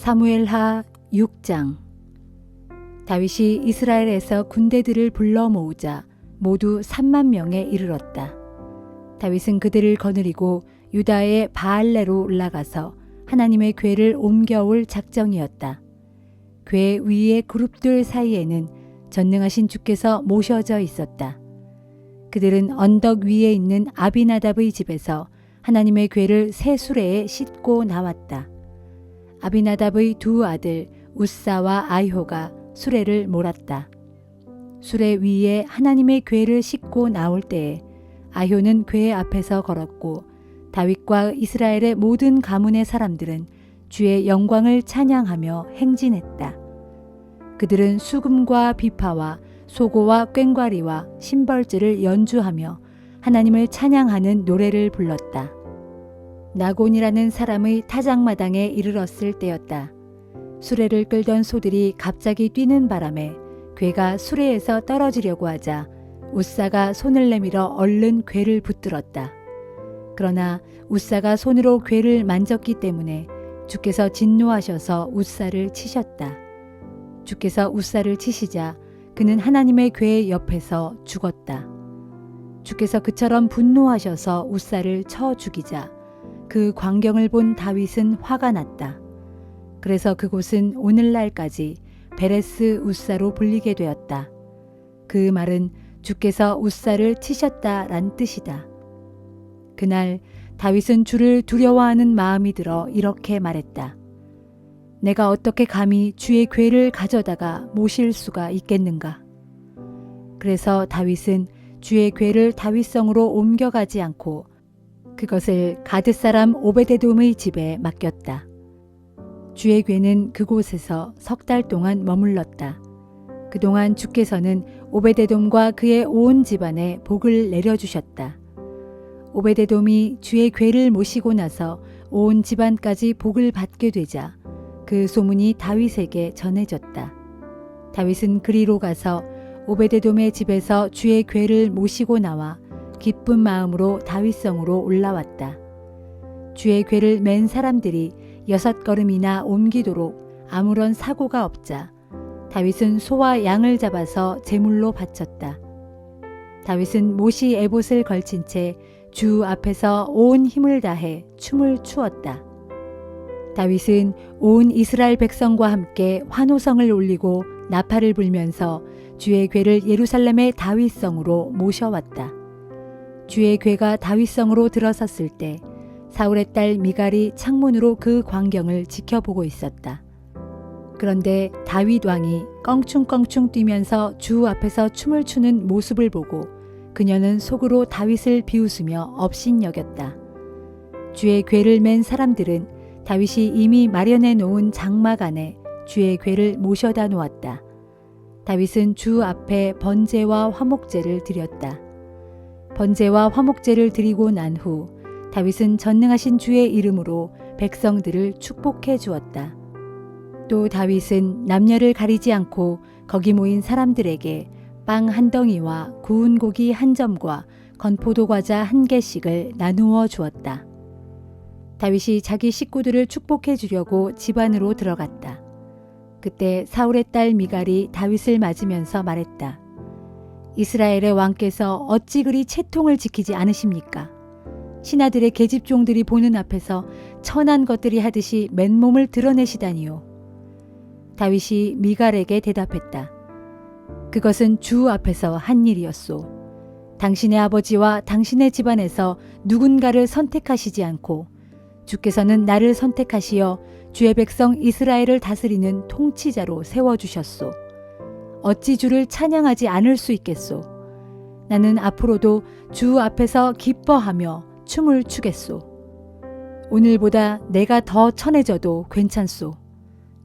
사무엘하 6장 다윗이 이스라엘에서 군대들을 불러 모으자 모두 3만 명에 이르렀다. 다윗은 그들을 거느리고 유다의 바알레로 올라가서 하나님의 궤를 옮겨올 작정이었다. 궤 위의 그룹들 사이에는 전능하신 주께서 모셔져 있었다. 그들은 언덕 위에 있는 아비나답의 집에서 하나님의 궤를 새 수레에 싣고 나왔다. 아비나답의 두 아들 우사와 아이호가 수레를 몰았다. 수레 위에 하나님의 궤를 싣고 나올 때에 아효는 궤 앞에서 걸었고 다윗과 이스라엘의 모든 가문의 사람들은 주의 영광을 찬양하며 행진했다. 그들은 수금과 비파와 소고와 꽹과리와 심벌즈를 연주하며 하나님을 찬양하는 노래를 불렀다. 나곤이라는 사람의 타작마당에 이르렀을 때였다. 수레를 끌던 소들이 갑자기 뛰는 바람에 괴가 수레에서 떨어지려고 하자 우사가 손을 내밀어 얼른 괴를 붙들었다. 그러나 우사가 손으로 괴를 만졌기 때문에 주께서 진노하셔서 우사를 치셨다. 주께서 우사를 치시자 그는 하나님의 괴 옆에서 죽었다. 주께서 그처럼 분노하셔서 우사를 쳐 죽이자 그 광경을 본 다윗은 화가 났다. 그래서 그곳은 오늘날까지 베레스 우사로 불리게 되었다. 그 말은 주께서 우사를 치셨다 란 뜻이다. 그날 다윗은 주를 두려워하는 마음이 들어 이렇게 말했다. 내가 어떻게 감히 주의 괴를 가져다가 모실 수가 있겠는가? 그래서 다윗은 주의 괴를 다윗성으로 옮겨가지 않고 그것을 가드 사람 오베데돔의 집에 맡겼다. 주의 괴는 그곳에서 석 달 동안 머물렀다. 그동안 주께서는 오베데돔과 그의 온 집안에 복을 내려주셨다. 오베데돔이 주의 괴를 모시고 나서 온 집안까지 복을 받게 되자 그 소문이 다윗에게 전해졌다. 다윗은 그리로 가서 오베데돔의 집에서 주의 괴를 모시고 나와 기쁜 마음으로 다윗성으로 올라왔다. 주의 괴를 맨 사람들이 여섯 걸음이나 옮기도록 아무런 사고가 없자 다윗은 소와 양을 잡아서 제물로 바쳤다. 다윗은 모시 에봇을 걸친 채 주 앞에서 온 힘을 다해 춤을 추었다. 다윗은 온 이스라엘 백성과 함께 환호성을 올리고 나팔을 불면서 주의 괴를 예루살렘의 다윗성으로 모셔왔다. 주의 괴가 다윗성으로 들어섰을 때 사울의 딸 미갈이 창문으로 그 광경을 지켜보고 있었다. 그런데 다윗 왕이 껑충껑충 뛰면서 주 앞에서 춤을 추는 모습을 보고 그녀는 속으로 다윗을 비웃으며 업신여겼다. 주의 괴를 맨 사람들은 다윗이 이미 마련해 놓은 장막 안에 주의 괴를 모셔다 놓았다. 다윗은 주 앞에 번제와 화목제를 드렸다. 번제와 화목제를 드리고 난 후 다윗은 전능하신 주의 이름으로 백성들을 축복해 주었다. 또 다윗은 남녀를 가리지 않고 거기 모인 사람들에게 빵 한 덩이와 구운 고기 한 점과 건포도 과자 한 개씩을 나누어 주었다. 다윗이 자기 식구들을 축복해 주려고 집 안으로 들어갔다. 그때 사울의 딸 미갈이 다윗을 맞으면서 말했다. 이스라엘의 왕께서 어찌 그리 채통을 지키지 않으십니까? 신하들의 계집종들이 보는 앞에서 천한 것들이 하듯이 맨몸을 드러내시다니요. 다윗이 미갈에게 대답했다. 그것은 주 앞에서 한 일이었소. 당신의 아버지와 당신의 집안에서 누군가를 선택하시지 않고 주께서는 나를 선택하시어 주의 백성 이스라엘을 다스리는 통치자로 세워주셨소. 어찌 주를 찬양하지 않을 수 있겠소. 나는 앞으로도 주 앞에서 기뻐하며 춤을 추겠소. 오늘보다 내가 더 천해져도 괜찮소.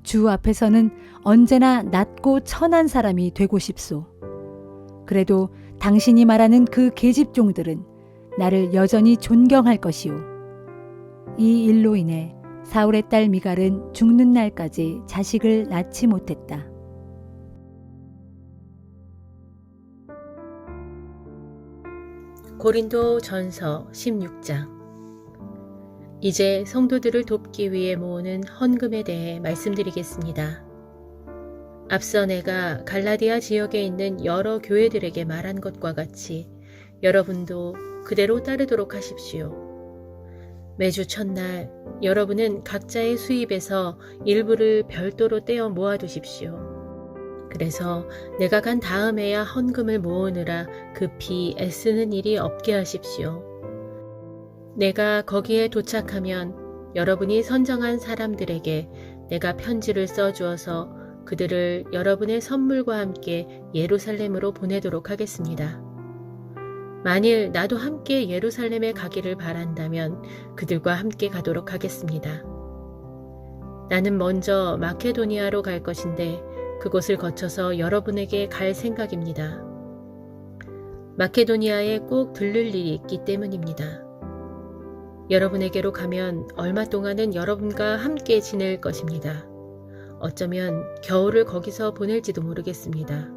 주 앞에서는 언제나 낮고 천한 사람이 되고 싶소. 그래도 당신이 말하는 그 계집종들은 나를 여전히 존경할 것이오. 이 일로 인해 사울의 딸 미갈은 죽는 날까지 자식을 낳지 못했다. 고린도 전서 16장 이제 성도들을 돕기 위해 모으는 헌금에 대해 말씀드리겠습니다. 앞서 내가 갈라디아 지역에 있는 여러 교회들에게 말한 것과 같이 여러분도 그대로 따르도록 하십시오. 매주 첫날 여러분은 각자의 수입에서 일부를 별도로 떼어 모아두십시오. 그래서 내가 간 다음에야 헌금을 모으느라 급히 애쓰는 일이 없게 하십시오. 내가 거기에 도착하면 여러분이 선정한 사람들에게 내가 편지를 써주어서 그들을 여러분의 선물과 함께 예루살렘으로 보내도록 하겠습니다. 만일 나도 함께 예루살렘에 가기를 바란다면 그들과 함께 가도록 하겠습니다. 나는 먼저 마케도니아로 갈 것인데 그곳을 거쳐서 여러분에게 갈 생각입니다. 마케도니아에 꼭 들를 일이 있기 때문입니다. 여러분에게로 가면 얼마 동안은 여러분과 함께 지낼 것입니다. 어쩌면 겨울을 거기서 보낼지도 모르겠습니다.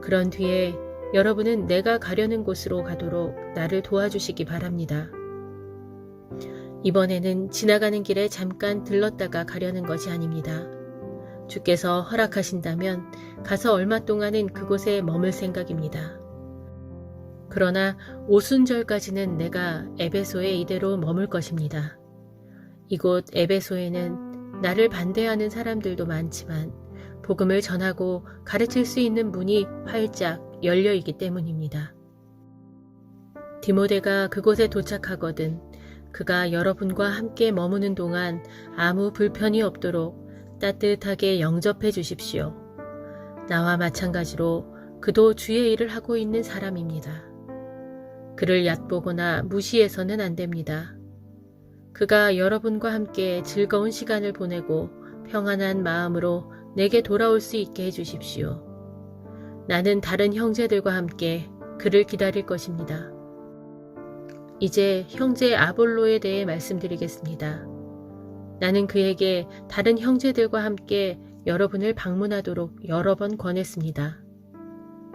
그런 뒤에 여러분은 내가 가려는 곳으로 가도록 나를 도와주시기 바랍니다. 이번에는 지나가는 길에 잠깐 들렀다가 가려는 것이 아닙니다. 주께서 허락하신다면 가서 얼마 동안은 그곳에 머물 생각입니다. 그러나 오순절까지는 내가 에베소에 이대로 머물 것입니다. 이곳 에베소에는 나를 반대하는 사람들도 많지만 복음을 전하고 가르칠 수 있는 문이 활짝 열려 있기 때문입니다. 디모데가 그곳에 도착하거든 그가 여러분과 함께 머무는 동안 아무 불편이 없도록 따뜻하게 영접해 주십시오. 나와 마찬가지로 그도 주의 일을 하고 있는 사람입니다. 그를 얕보거나 무시해서는 안 됩니다. 그가 여러분과 함께 즐거운 시간을 보내고 평안한 마음으로 내게 돌아올 수 있게 해주십시오. 나는 다른 형제들과 함께 그를 기다릴 것입니다. 이제 형제 아볼로에 대해 말씀드리겠습니다. 나는 그에게 다른 형제들과 함께 여러분을 방문하도록 여러 번 권했습니다.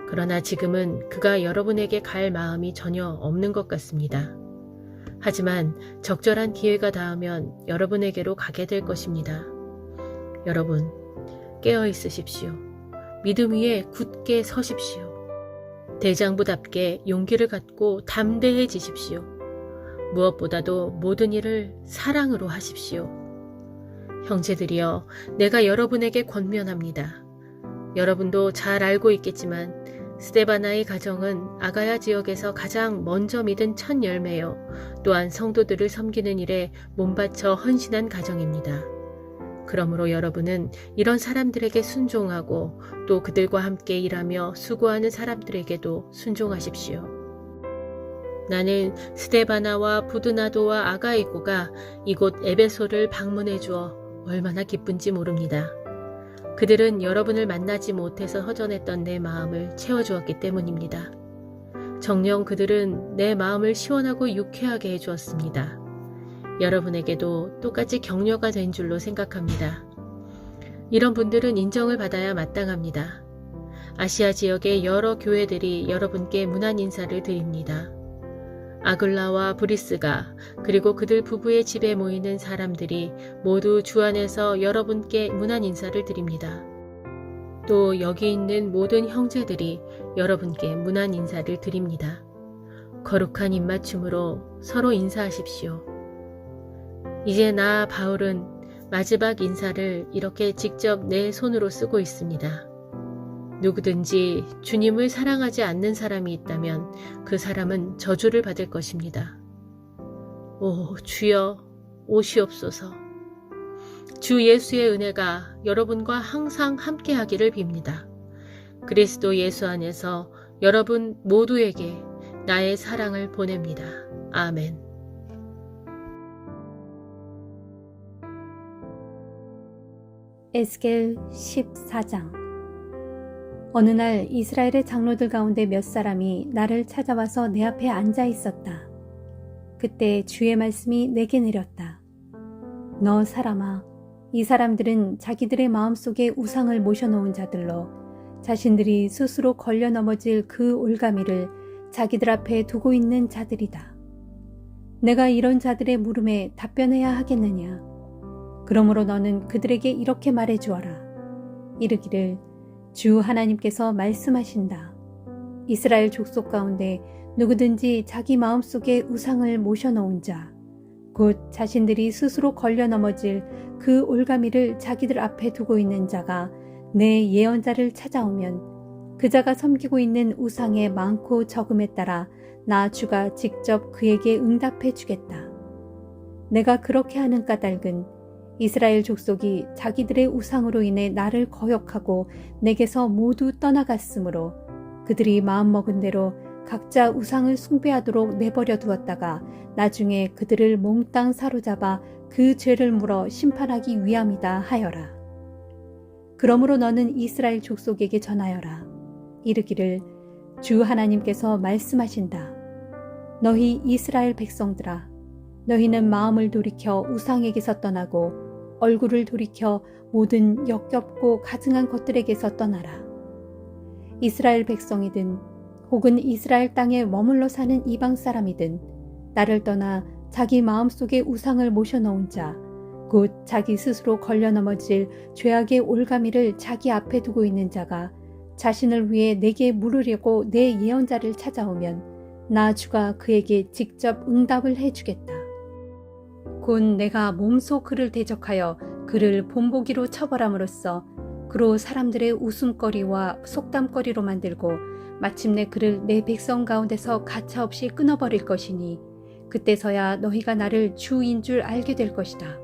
그러나 지금은 그가 여러분에게 갈 마음이 전혀 없는 것 같습니다. 하지만 적절한 기회가 닿으면 여러분에게로 가게 될 것입니다. 여러분, 깨어 있으십시오. 믿음 위에 굳게 서십시오. 대장부답게 용기를 갖고 담대해지십시오. 무엇보다도 모든 일을 사랑으로 하십시오. 형제들이여, 내가 여러분에게 권면합니다. 여러분도 잘 알고 있겠지만 스테바나의 가정은 아가야 지역에서 가장 먼저 믿은 첫 열매요. 또한 성도들을 섬기는 일에 몸바쳐 헌신한 가정입니다. 그러므로 여러분은 이런 사람들에게 순종하고 또 그들과 함께 일하며 수고하는 사람들에게도 순종하십시오. 나는 스테바나와 부드나도와 아가이고가 이곳 에베소를 방문해 주어 얼마나 기쁜지 모릅니다. 그들은 여러분을 만나지 못해서 허전했던 내 마음을 채워주었기 때문입니다. 정녕 그들은 내 마음을 시원하고 유쾌하게 해주었습니다. 여러분에게도 똑같이 격려가 된 줄로 생각합니다. 이런 분들은 인정을 받아야 마땅합니다. 아시아 지역의 여러 교회들이 여러분께 문안 인사를 드립니다. 아글라와 브리스가 그리고 그들 부부의 집에 모이는 사람들이 모두 주 안에서 여러분께 문안 인사를 드립니다. 또 여기 있는 모든 형제들이 여러분께 문안 인사를 드립니다. 거룩한 입맞춤으로 서로 인사하십시오. 이제 나 바울은 마지막 인사를 이렇게 직접 내 손으로 쓰고 있습니다. 누구든지 주님을 사랑하지 않는 사람이 있다면 그 사람은 저주를 받을 것입니다. 오, 주여, 오시옵소서. 주 예수의 은혜가 여러분과 항상 함께 하기를 빕니다. 그리스도 예수 안에서 여러분 모두에게 나의 사랑을 보냅니다. 아멘. 에스겔 14장 어느 날 이스라엘의 장로들 가운데 몇 사람이 나를 찾아와서 내 앞에 앉아 있었다. 그때 주의 말씀이 내게 내렸다. 너 사람아, 이 사람들은 자기들의 마음속에 우상을 모셔놓은 자들로 자신들이 스스로 걸려 넘어질 그 올가미를 자기들 앞에 두고 있는 자들이다. 내가 이런 자들의 물음에 답변해야 하겠느냐? 그러므로 너는 그들에게 이렇게 말해 주어라. 이르기를 주 하나님께서 말씀하신다. 이스라엘 족속 가운데 누구든지 자기 마음속에 우상을 모셔놓은 자, 곧 자신들이 스스로 걸려 넘어질 그 올가미를 자기들 앞에 두고 있는 자가 내 예언자를 찾아오면 그 자가 섬기고 있는 우상의 많고 적음에 따라 나 주가 직접 그에게 응답해 주겠다. 내가 그렇게 하는 까닭은 이스라엘 족속이 자기들의 우상으로 인해 나를 거역하고 내게서 모두 떠나갔으므로 그들이 마음먹은 대로 각자 우상을 숭배하도록 내버려 두었다가 나중에 그들을 몽땅 사로잡아 그 죄를 물어 심판하기 위함이다 하여라. 그러므로 너는 이스라엘 족속에게 전하여라. 이르기를 주 하나님께서 말씀하신다. 너희 이스라엘 백성들아, 너희는 마음을 돌이켜 우상에게서 떠나고 얼굴을 돌이켜 모든 역겹고 가증한 것들에게서 떠나라. 이스라엘 백성이든 혹은 이스라엘 땅에 머물러 사는 이방 사람이든 나를 떠나 자기 마음속에 우상을 모셔놓은 자, 곧 자기 스스로 걸려 넘어질 죄악의 올가미를 자기 앞에 두고 있는 자가 자신을 위해 내게 물으려고 내 예언자를 찾아오면 나 주가 그에게 직접 응답을 해주겠다. 곧 내가 몸소 그를 대적하여 그를 본보기로 처벌함으로써 그로 사람들의 웃음거리와 속담거리로 만들고 마침내 그를 내 백성 가운데서 가차없이 끊어버릴 것이니 그때서야 너희가 나를 주인 줄 알게 될 것이다.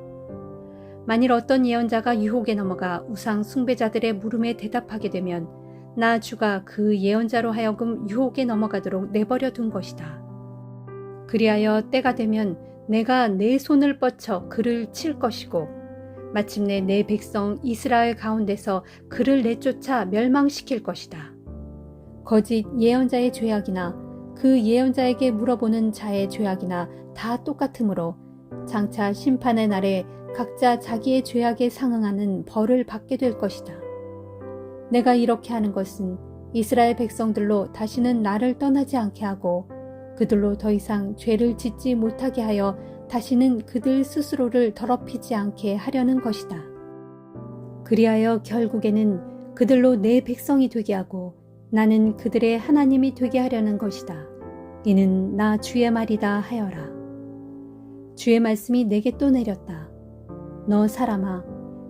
만일 어떤 예언자가 유혹에 넘어가 우상 숭배자들의 물음에 대답하게 되면 나 주가 그 예언자로 하여금 유혹에 넘어가도록 내버려 둔 것이다. 그리하여 때가 되면 내가 내 손을 뻗쳐 그를 칠 것이고 마침내 내 백성 이스라엘 가운데서 그를 내쫓아 멸망시킬 것이다. 거짓 예언자의 죄악이나 그 예언자에게 물어보는 자의 죄악이나 다 똑같으므로 장차 심판의 날에 각자 자기의 죄악에 상응하는 벌을 받게 될 것이다. 내가 이렇게 하는 것은 이스라엘 백성들로 다시는 나를 떠나지 않게 하고 그들로 더 이상 죄를 짓지 못하게 하여 다시는 그들 스스로를 더럽히지 않게 하려는 것이다. 그리하여 결국에는 그들로 내 백성이 되게 하고 나는 그들의 하나님이 되게 하려는 것이다. 이는 나 주의 말이다 하여라. 주의 말씀이 내게 또 내렸다. 너 사람아,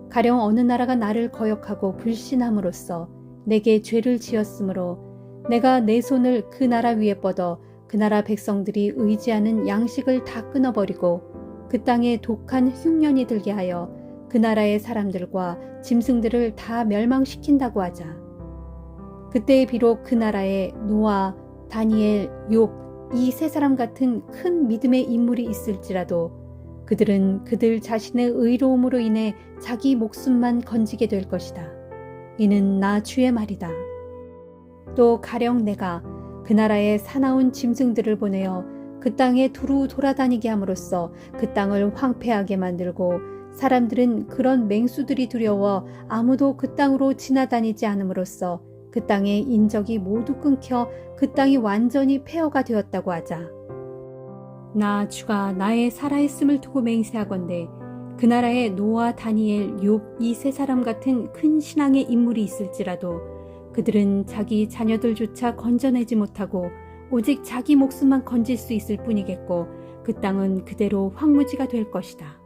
가령 어느 나라가 나를 거역하고 불신함으로써 내게 죄를 지었으므로 내가 내 손을 그 나라 위에 뻗어 그 나라 백성들이 의지하는 양식을 다 끊어버리고 그 땅에 독한 흉년이 들게 하여 그 나라의 사람들과 짐승들을 다 멸망시킨다고 하자. 그때 비록 그 나라에 노아, 다니엘, 욥 이 세 사람 같은 큰 믿음의 인물이 있을지라도 그들은 그들 자신의 의로움으로 인해 자기 목숨만 건지게 될 것이다. 이는 나 주의 말이다. 또 가령 내가 그 나라에 사나운 짐승들을 보내어 그 땅에 두루 돌아다니게 함으로써 그 땅을 황폐하게 만들고 사람들은 그런 맹수들이 두려워 아무도 그 땅으로 지나다니지 않음으로써 그 땅의 인적이 모두 끊겨 그 땅이 완전히 폐허가 되었다고 하자. 나 주가 나의 살아있음을 두고 맹세하건대 그 나라에 노아, 다니엘, 욥 이 세 사람 같은 큰 신앙의 인물이 있을지라도 그들은 자기 자녀들조차 건져내지 못하고 오직 자기 목숨만 건질 수 있을 뿐이겠고 그 땅은 그대로 황무지가 될 것이다.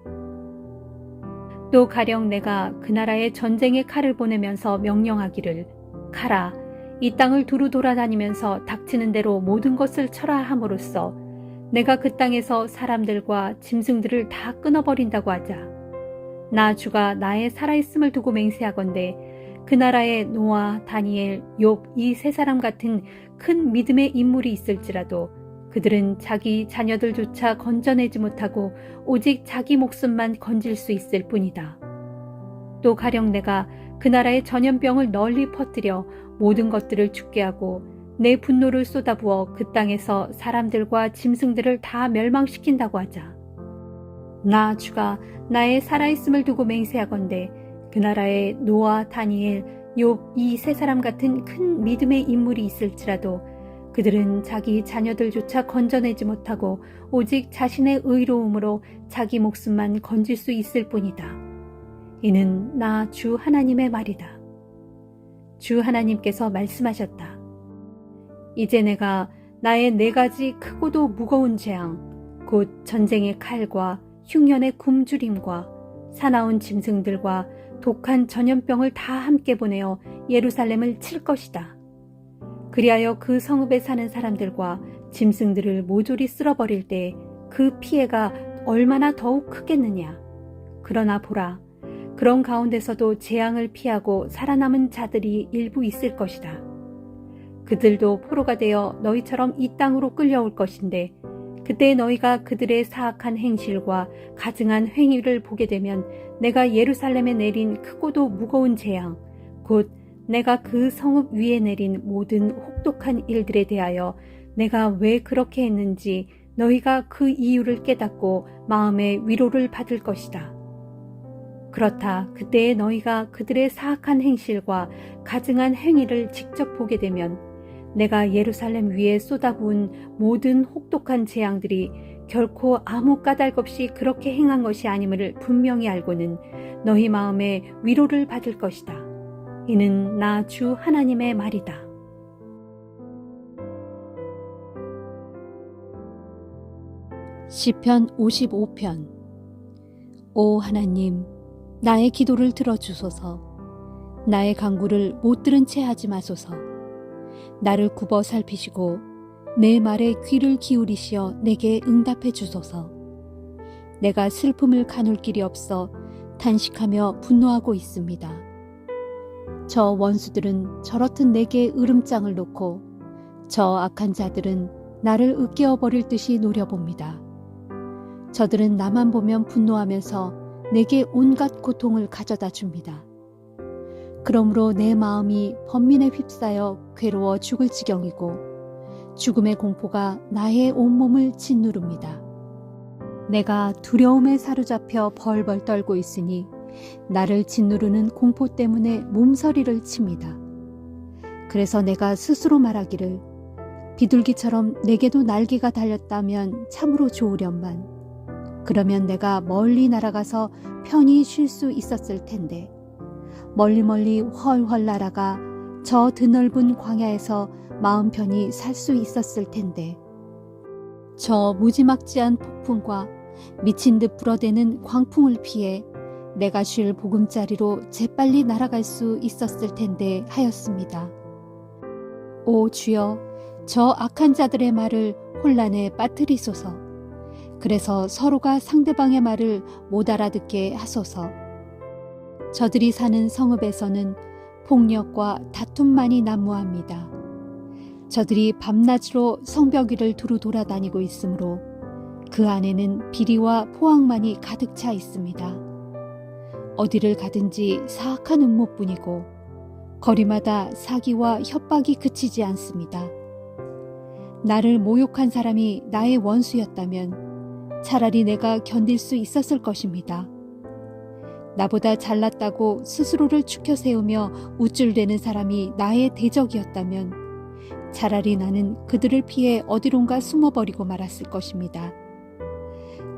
또 가령 내가 그 나라에 전쟁의 칼을 보내면서 명령하기를 가라 이 땅을 두루 돌아다니면서 닥치는 대로 모든 것을 철하 함으로써 내가 그 땅에서 사람들과 짐승들을 다 끊어버린다고 하자. 나 주가 나의 살아있음을 두고 맹세하건대 그 나라에 노아, 다니엘, 욥 이 세 사람 같은 큰 믿음의 인물이 있을지라도 그들은 자기 자녀들조차 건져내지 못하고 오직 자기 목숨만 건질 수 있을 뿐이다. 또 가령 내가 그 나라의 전염병을 널리 퍼뜨려 모든 것들을 죽게 하고 내 분노를 쏟아부어 그 땅에서 사람들과 짐승들을 다 멸망시킨다고 하자. 나 주가 나의 살아있음을 두고 맹세하건대 그 나라에 노아, 다니엘, 욥 이 세 사람 같은 큰 믿음의 인물이 있을지라도 그들은 자기 자녀들조차 건져내지 못하고 오직 자신의 의로움으로 자기 목숨만 건질 수 있을 뿐이다. 이는 나 주 하나님의 말이다. 주 하나님께서 말씀하셨다. 이제 내가 나의 네 가지 크고도 무거운 재앙, 곧 전쟁의 칼과 흉년의 굶주림과 사나운 짐승들과 독한 전염병을 다 함께 보내어 예루살렘을 칠 것이다. 그리하여 그 성읍에 사는 사람들과 짐승들을 모조리 쓸어버릴 때 그 피해가 얼마나 더욱 크겠느냐. 그러나 보라, 그런 가운데서도 재앙을 피하고 살아남은 자들이 일부 있을 것이다. 그들도 포로가 되어 너희처럼 이 땅으로 끌려올 것인데 그때 너희가 그들의 사악한 행실과 가증한 행위를 보게 되면 내가 예루살렘에 내린 크고도 무거운 재앙, 곧 내가 그 성읍 위에 내린 모든 혹독한 일들에 대하여 내가 왜 그렇게 했는지 너희가 그 이유를 깨닫고 마음의 위로를 받을 것이다. 그렇다. 그때에 너희가 그들의 사악한 행실과 가증한 행위를 직접 보게 되면 내가 예루살렘 위에 쏟아부은 모든 혹독한 재앙들이 결코 아무 까닭 없이 그렇게 행한 것이 아님을 분명히 알고는 너희 마음에 위로를 받을 것이다. 이는 나 주 하나님의 말이다. 시편 55편 오 하나님 나의 기도를 들어주소서 나의 간구를 못 들은 채 하지 마소서 나를 굽어 살피시고 내 말에 귀를 기울이시어 내게 응답해 주소서 내가 슬픔을 가눌 길이 없어 탄식하며 분노하고 있습니다 저 원수들은 저렇듯 내게 으름장을 놓고 저 악한 자들은 나를 으깨어 버릴 듯이 노려봅니다. 저들은 나만 보면 분노하면서 내게 온갖 고통을 가져다 줍니다. 그러므로 내 마음이 번민에 휩싸여 괴로워 죽을 지경이고 죽음의 공포가 나의 온몸을 짓누릅니다. 내가 두려움에 사로잡혀 벌벌 떨고 있으니 나를 짓누르는 공포 때문에 몸서리를 칩니다. 그래서 내가 스스로 말하기를 비둘기처럼 내게도 날개가 달렸다면 참으로 좋으련만 그러면 내가 멀리 날아가서 편히 쉴 수 있었을 텐데 멀리 멀리 훨훨 날아가 저 드넓은 광야에서 마음 편히 살 수 있었을 텐데 저 무지막지한 폭풍과 미친 듯 불어대는 광풍을 피해 내가 쉴 보금자리로 재빨리 날아갈 수 있었을 텐데 하였습니다. 오 주여 저 악한 자들의 말을 혼란에 빠뜨리소서. 그래서 서로가 상대방의 말을 못 알아듣게 하소서. 저들이 사는 성읍에서는 폭력과 다툼만이 난무합니다. 저들이 밤낮으로 성벽 위를 두루 돌아다니고 있으므로 그 안에는 비리와 포악만이 가득 차 있습니다. 어디를 가든지 사악한 음모뿐이고 거리마다 사기와 협박이 그치지 않습니다. 나를 모욕한 사람이 나의 원수였다면 차라리 내가 견딜 수 있었을 것입니다. 나보다 잘났다고 스스로를 축혀 세우며 우쭐대는 사람이 나의 대적이었다면 차라리 나는 그들을 피해 어디론가 숨어버리고 말았을 것입니다.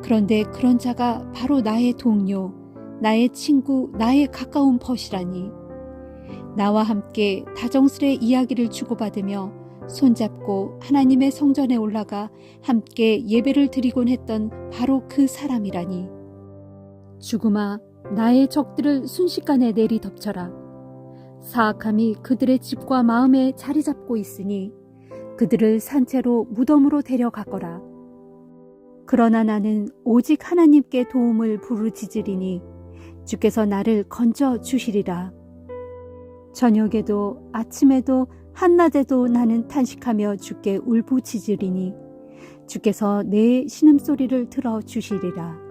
그런데 그런 자가 바로 나의 동료, 나의 친구, 나의 가까운 벗이라니. 나와 함께 다정스레 이야기를 주고받으며 손잡고 하나님의 성전에 올라가 함께 예배를 드리곤 했던 바로 그 사람이라니. 죽음아, 나의 적들을 순식간에 내리 덮쳐라. 사악함이 그들의 집과 마음에 자리 잡고 있으니 그들을 산채로 무덤으로 데려가거라. 그러나 나는 오직 하나님께 도움을 부르짖으리니 주께서 나를 건져 주시리라. 저녁에도 아침에도 한낮에도 나는 탄식하며 주께 울부짖으리니 주께서 내 신음소리를 들어 주시리라.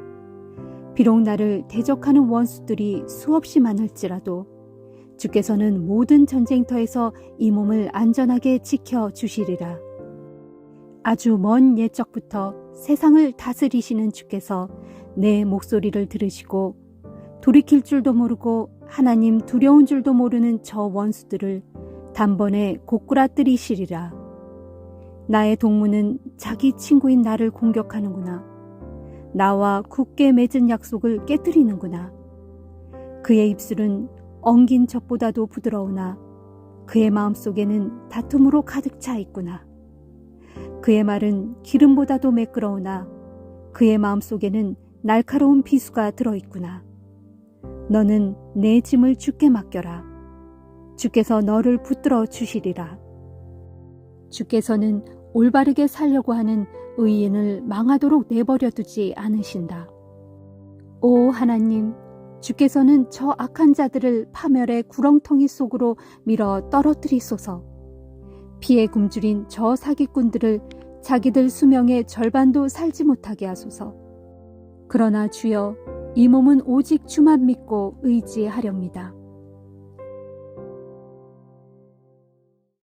비록 나를 대적하는 원수들이 수없이 많을지라도 주께서는 모든 전쟁터에서 이 몸을 안전하게 지켜 주시리라. 아주 먼 옛적부터 세상을 다스리시는 주께서 내 목소리를 들으시고 돌이킬 줄도 모르고 하나님 두려운 줄도 모르는 저 원수들을 단번에 고꾸라뜨리시리라. 나의 동무는 자기 친구인 나를 공격하는구나. 나와 굳게 맺은 약속을 깨뜨리는구나. 그의 입술은 엉긴 젖보다도 부드러우나 그의 마음 속에는 다툼으로 가득 차 있구나. 그의 말은 기름보다도 매끄러우나 그의 마음 속에는 날카로운 비수가 들어있구나. 너는 내 짐을 주께 맡겨라. 주께서 너를 붙들어 주시리라. 주께서는 올바르게 살려고 하는 의인을 망하도록 내버려 두지 않으신다. 오 하나님, 주께서는 저 악한 자들을 파멸의 구렁텅이 속으로 밀어 떨어뜨리소서. 피에 굶주린 저 사기꾼들을 자기들 수명의 절반도 살지 못하게 하소서. 그러나 주여, 이 몸은 오직 주만 믿고 의지하렵니다.